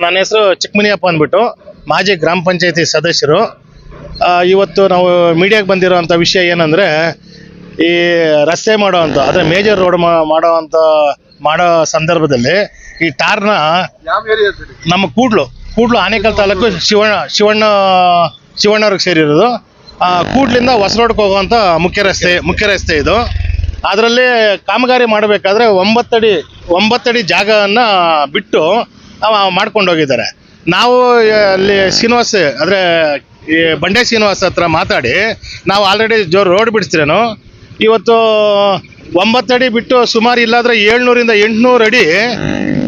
ನನ್ನ ಹೆಸರು ಚಿಕ್ಕಮನಿಯಪ್ಪ ಅಂದ್ಬಿಟ್ಟು ಮಾಜಿ ಗ್ರಾಮ ಪಂಚಾಯತಿ ಸದಸ್ಯರು. ಇವತ್ತು ನಾವು ಮೀಡಿಯಾಗೆ ಬಂದಿರೋವಂಥ ವಿಷಯ ಏನಂದರೆ ಈ ರಸ್ತೆ ಮಾಡೋವಂಥ ಅಂದರೆ ಮೇಜರ್ ರೋಡ್ ಮಾಡೋವಂಥ ಮಾಡೋ ಸಂದರ್ಭದಲ್ಲಿ ಈ ಟಾರ್ನ ನಮ್ಮ ಕೂಡ್ಲು ಕೂಡ್ಲು ಆನೇಕಲ್ ತಾಲೂಕು ಶಿವಣ್ಣ ಶಿವಣ್ಣ ಶಿವಣ್ಣವ್ರಿಗೆ ಸೇರಿರೋದು. ಆ, ಕೂಡ್ಲಿಂದ ಹೊಸರೋಡ್ಗೆ ಹೋಗುವಂಥ ಮುಖ್ಯ ರಸ್ತೆ ಮುಖ್ಯ ರಸ್ತೆ ಇದು. ಅದರಲ್ಲಿ ಕಾಮಗಾರಿ ಮಾಡಬೇಕಾದ್ರೆ ಒಂಬತ್ತಡಿ ಒಂಬತ್ತಡಿ ಜಾಗವನ್ನು ಬಿಟ್ಟು ಮಾಡ್ಕೊಂಡು ಹೋಗಿದ್ದಾರೆ ನಾವು ಅಲ್ಲಿ ಶ್ರೀನಿವಾಸ್ ಅಂದರೆ ಈ ಬಂಡೆ ಶ್ರೀನಿವಾಸ್ ಹತ್ರ ಮಾತಾಡಿ, ನಾವು ಆಲ್ರೆಡಿ ಜೋ ರೋಡ್ ಬಿಡಿಸ್ತಿರೇನು ಇವತ್ತು ಒಂಬತ್ತಡಿ ಬಿಟ್ಟು ಸುಮಾರು ಇಲ್ಲಾದ್ರೆ ಏಳ್ನೂರಿಂದ ಎಂಟುನೂರು ಅಡಿ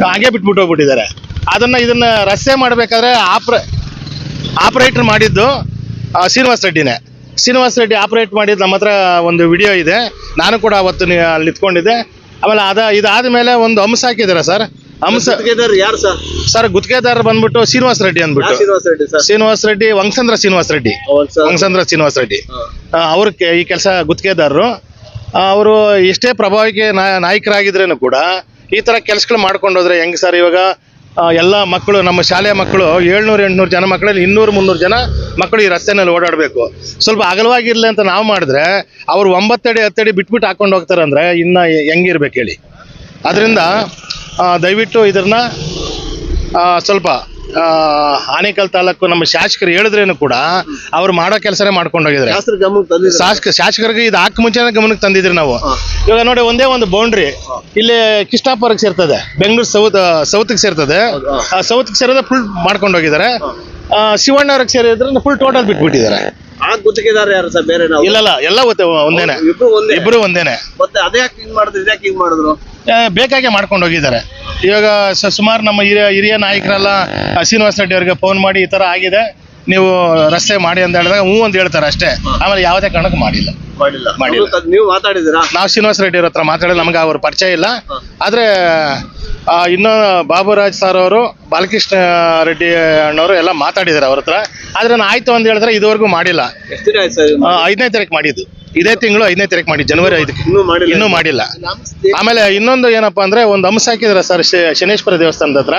ಹಾಗೆ ಬಿಟ್ಬಿಟ್ಟು ಹೋಗ್ಬಿಟ್ಟಿದ್ದಾರೆ. ಅದನ್ನ, ಇದನ್ನ ರಸ್ತೆ ಮಾಡಬೇಕಾದ್ರೆ ಆಪ್ರ, ಆಪರೇಟರ್ ಮಾಡಿದ್ದು ಶ್ರೀನಿವಾಸ್ ರೆಡ್ಡಿನೇ. ಶ್ರೀನಿವಾಸ್ ರೆಡ್ಡಿ ಆಪ್ರೇಟ್ ಮಾಡಿದ್ದು ನಮ್ಮ ಹತ್ರ ಒಂದು ವಿಡಿಯೋ ಇದೆ. ನಾನು ಕೂಡ ಅವತ್ತು ಅಲ್ಲಿ ನಿಂತ್ಕೊಂಡಿದ್ದೆ. ಆಮೇಲೆ ಅದ ಇದಾದ ಮೇಲೆ ಒಂದು ಹಂಸ ಹಾಕಿದ್ದಾರೆ ಸರ್. ಹಂಸ ಗುತ್ತಿಗೆದಾರ್ ಯಾರು ಸರ್? ಸರ್ ಗುತ್ತಿಗೆದಾರ ಬಂದ್ಬಿಟ್ಟು ಶ್ರೀನಿವಾಸ್ ರೆಡ್ಡಿ ಅಂದ್ಬಿಟ್ಟು. ಶ್ರೀನಿವಾಸ ರೆಡ್ಡಿ ಸರ್? ಶ್ರೀನಿವಾಸ್ ರೆಡ್ಡಿ ವಂಗಸಂದ್ರ ಶ್ರೀನಿವಾಸ್ ರೆಡ್ಡಿ. ವಂಗಸಂದ್ರ ಶ್ರೀನಿವಾಸ್ ರೆಡ್ಡಿ. ಅವ್ರ ಈ ಕೆಲಸ ಗುತ್ತಿಗೆದಾರರು. ಅವರು ಎಷ್ಟೇ ಪ್ರಭಾವಿಗೆ ನಾಯಕರಾಗಿದ್ರೇನು ಕೂಡ ಈ ತರ ಕೆಲಸಗಳು ಮಾಡ್ಕೊಂಡೋದ್ರೆ ಹೋದ್ರೆ ಹೆಂಗೆ ಸರ್ ಇವಾಗ ಎಲ್ಲಾ ಮಕ್ಕಳು ನಮ್ಮ ಶಾಲೆಯ ಮಕ್ಕಳು ಏಳ್ನೂರು ಎಂಟ್ನೂರು ಜನ ಮಕ್ಕಳಲ್ಲಿ ಇನ್ನೂರು ಮುನ್ನೂರು ಜನ ಮಕ್ಕಳು ಈ ರಸ್ತೆನಲ್ಲಿ ಓಡಾಡಬೇಕು. ಸ್ವಲ್ಪ ಅಗಲವಾಗಿರ್ಲಿ ಅಂತ ನಾವು ಮಾಡಿದ್ರೆ ಅವ್ರು ಒಂಬತ್ತಡಿ ಹತ್ತಡಿ ಬಿಟ್ಬಿಟ್ಟು ಹಾಕೊಂಡು ಹೋಗ್ತಾರಂದ್ರೆ ಇನ್ನ ಇನ್ನು ಹೆಂಗಿರ್ಬೇಕು ಹೇಳಿ. ಅದರಿಂದ ದಯವಿಟ್ಟು ಇದನ್ನ ಸ್ವಲ್ಪ ಆ, ಆನೇಕಲ್ ತಾಲೂಕು ನಮ್ಮ ಶಾಸಕರು ಹೇಳಿದ್ರೇನು ಕೂಡ ಅವ್ರು ಮಾಡೋ ಕೆಲಸನೇ ಮಾಡ್ಕೊಂಡು ಶಾಸ್ತ್ರ ಶಾಸಕ ಶಾಸಕರಿಗೆ ಇದು ಹಾಕಿ ಮುಂಚೆ ಗಮನಕ್ಕೆ ತಂದಿದ್ರಿ ನಾವು. ಇವಾಗ ನೋಡಿ ಒಂದೇ ಒಂದು ಬೌಂಡ್ರಿ ಇಲ್ಲಿ ಕೃಷ್ಣಾಪುರಕ್ಕೆ ಸೇರ್ತದೆ ಬೆಂಗಳೂರು ಸೌತ್ ಸೌತ್ಗೆ ಸೇರ್ತದೆ. ಸೌತ್ಗೆ ಸೇರೋದೇ ಫುಲ್ ಮಾಡ್ಕೊಂಡು ಹೋಗಿದ್ದಾರೆ. ಶಿವಣ್ಣವ್ರಿಗೆ ಸೇರಿದ್ರೆ ಫುಲ್ ಟೋಟಲ್ ಬಿಟ್ಬಿಟ್ಟಿದ್ದಾರೆ. ಆ ಗುತ್ತಿಗೆದಾರ ಯಾರು ಸರ್? ಬೇರೆ ನಾವು? ಇಲ್ಲಲ್ಲ ಎಲ್ಲ ಒಂದೇನೆ. ಇಬ್ರು ಒಂದೇ? ಇಬ್ರು ಒಂದೇನೆ. ಮತ್ತೆ ಅದೇ ಯಾಕೆ ಹಿಂಗ್ ಮಾಡಿದ್ರು ಯಾಕೆ ಹಿಂಗ್ ಮಾಡಿದ್ರು? ಬೇಕಾಗೆ ಮಾಡ್ಕೊಂಡು ಹೋಗಿದ್ದಾರೆ. ಇವಾಗ ಸುಮಾರು ನಮ್ಮ ಹಿರಿಯ ಹಿರಿಯ ನಾಯಕರೆಲ್ಲ ಶ್ರೀನಿವಾಸ ರೆಡ್ಡಿ ಅವರಿಗೆ ಫೋನ್ ಮಾಡಿ ಈ ತರ ಆಗಿದೆ. ನೀವು ರಸ್ತೆ ಮಾಡಿ ಅಂತ ಹೇಳಿದಾಗ ಹ್ಞೂ ಅಂತ ಹೇಳ್ತಾರೆ ಅಷ್ಟೇ. ಆಮೇಲೆ ಯಾವುದೇ ಕಾರಣಕ್ಕೂ ಮಾಡಿಲ್ಲ. ಮಾಡಿಲ್ಲ. ನೀವು ಮಾತಾಡಿದಿರಾ ನಾವು ಶ್ರೀನಿವಾಸ ರೆಡ್ಡಿ ಅವ್ರ ಹತ್ರ ಮಾತಾಡಿ ನಮ್ಗೆ ಅವ್ರ ಪರಿಚಯ ಇಲ್ಲ. ಆದ್ರೆ ಆ, ಇನ್ನು ಬಾಬುರಾಜ್ ಸರ್ ಅವರು ಬಾಲಕೃಷ್ಣ ರೆಡ್ಡಿ ಅಣ್ಣವರು ಎಲ್ಲ ಮಾತಾಡಿದ್ದಾರೆ ಅವ್ರ ಹತ್ರ. ಆದ್ರೆ ನಾನು ಆಯ್ತು ಅಂತ ಹೇಳಿದ್ರೆ ಇದುವರೆಗೂ ಮಾಡಿಲ್ಲ. ಐದನೇ ತಾರೀಕು ಮಾಡಿದ್ದು. ಇದೇ ತಿಂಗಳು ಐದನೇ ತಾರೀಕು ಮಾಡಿ ಜನವರಿ ಐದು. ಇನ್ನೂ ಮಾಡಿಲ್ಲ ಆಮೇಲೆ ಇನ್ನೊಂದು ಏನಪ್ಪಾ ಅಂದ್ರೆ ಒಂದು ಅಂಶ ಹಾಕಿದ್ರೆ ಸರ್ ಶನೇಶ್ವರ ದೇವಸ್ಥಾನದ ಹತ್ರ.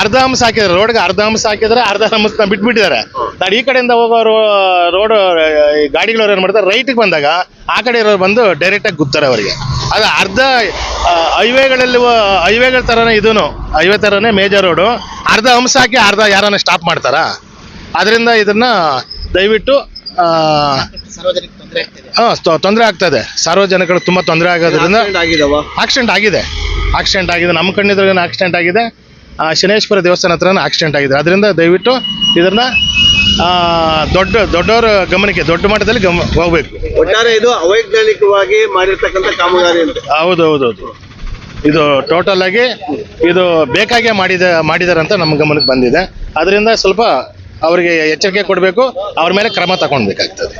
ಅರ್ಧ ಅಂಶ ಹಾಕಿದ್ರೆ ರೋಡ್ಗೆ ಅರ್ಧ ಅಂಶ ಹಾಕಿದ್ರೆ ಅರ್ಧ ಅಂಶನ ಬಿಟ್ಬಿಟ್ಟಿದ್ದಾರೆ. ನಾನು ಈ ಕಡೆಯಿಂದ ಹೋಗೋರು ರೋಡ್ ಗಾಡಿಗಳವ್ರು ಏನ್ ಮಾಡ್ತಾರೆ ರೈಟ್ಗೆ ಬಂದಾಗ ಆ ಕಡೆ ಇರೋರು ಬಂದು ಡೈರೆಕ್ಟ್ ಆಗಿ ಗುತ್ತಾರೆ ಅವರಿಗೆ. ಅದು ಅರ್ಧ ಹೈವೇಗಳಲ್ಲಿ ಹೈವೇಗಳ ತರನೇ ಇದೂನು. ಹೈವೇ ತರನೇ ಮೇಜರ್ ರೋಡು ಅರ್ಧ ಅಂಶ ಹಾಕಿ ಅರ್ಧ ಯಾರನ್ನ ಸ್ಟಾಪ್ ಮಾಡ್ತಾರಾ? ಅದರಿಂದ ಇದನ್ನ ದಯವಿಟ್ಟು ಹಾ ತೊಂದರೆ ಇದೆ ಸಾರ್ವಜನಿಕರು ತುಂಬಾ ತೊಂದರೆ ಆಗೋದ್ರಿಂದ ಆಕ್ಸಿಡೆಂಟ್ ಆಗಿದೆ ಆಕ್ಸಿಡೆಂಟ್ ಆಗಿದೆ. ನಮ್ಮ ಕಣ್ಣಿದ್ರಾಗ ಆಕ್ಸಿಡೆಂಟ್ ಆಗಿದೆ? ಆ, ಶನೇಶ್ವರ ದೇವಸ್ಥಾನ ಹತ್ರನೂ ಆಕ್ಸಿಡೆಂಟ್ ಆಗಿದೆ. ಅದರಿಂದ ದಯವಿಟ್ಟು ಇದನ್ನ ಆ, ದೊಡ್ಡ ದೊಡ್ಡವರ ಗಮನಕ್ಕೆ ದೊಡ್ಡ ಮಟ್ಟದಲ್ಲಿ ಗಮ ಹೋಗ್ಬೇಕು. ಒಟ್ಟಾರೆ ಇದು ಅವೈಜ್ಞಾನಿಕವಾಗಿ ಮಾಡಿರ್ತಕ್ಕಂಥ ಕಾಮಗಾರಿ ಅಂತ. ಹೌದು ಹೌದು ಹೌದು. ಇದು ಟೋಟಲ್ ಆಗಿ ಇದು ಬೇಕಾಗೆ ಮಾಡಿದ ಮಾಡಿದಾರಂತ ಅಂತ ನಮ್ಮ ಗಮನಕ್ಕೆ ಬಂದಿದೆ. ಅದರಿಂದ ಸ್ವಲ್ಪ ಅವರಿಗೆ ಎಚ್ಚರಿಕೆ ಕೊಡಬೇಕು ಅವ್ರ ಮೇಲೆ ಕ್ರಮ ತಗೊಳ್ಬೇಕಾಗ್ತದೆ.